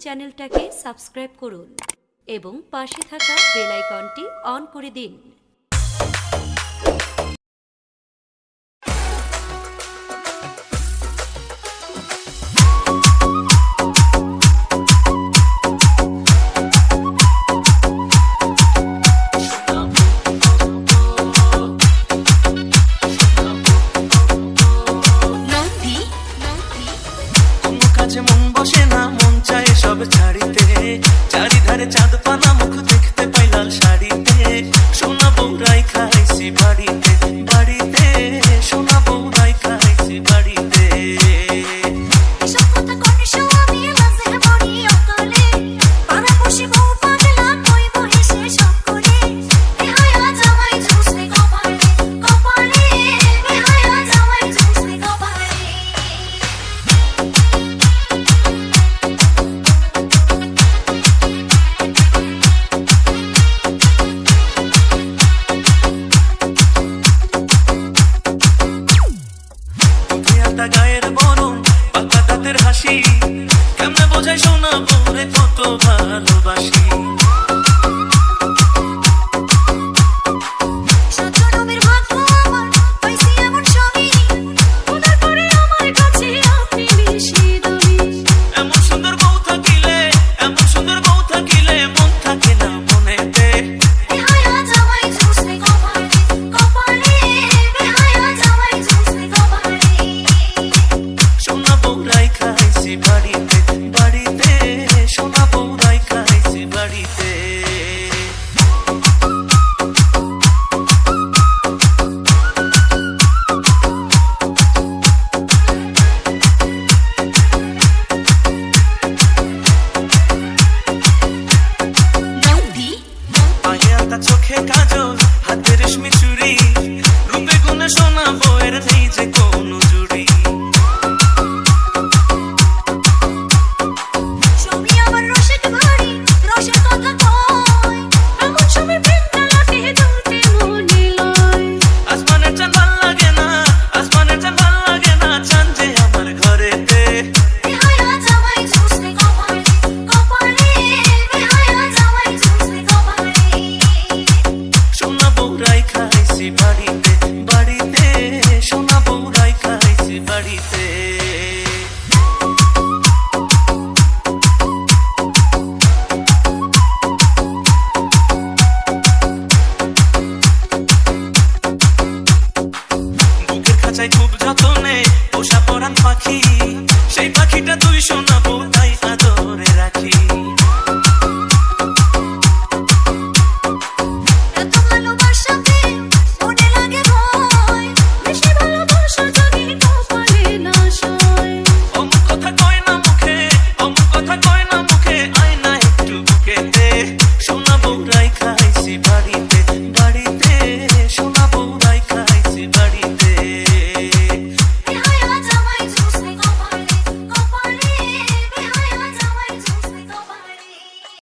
চ্যানেলটাকে সাবস্ক্রাইব করুন এবং পাশে থাকা বেল অন করে দিন। আজ মন বসে না মন চায় সব ছাড়িতে। চারিধারে চাঁদ পানা মুখ থেকে ভালোবাসি। কেমনে বোঝাই শোনা পরে কত ভালোবাসি। চাই খুব যতনে পোষা পরান পাখি। সেই পাখিটা তুই শোনাবো তাই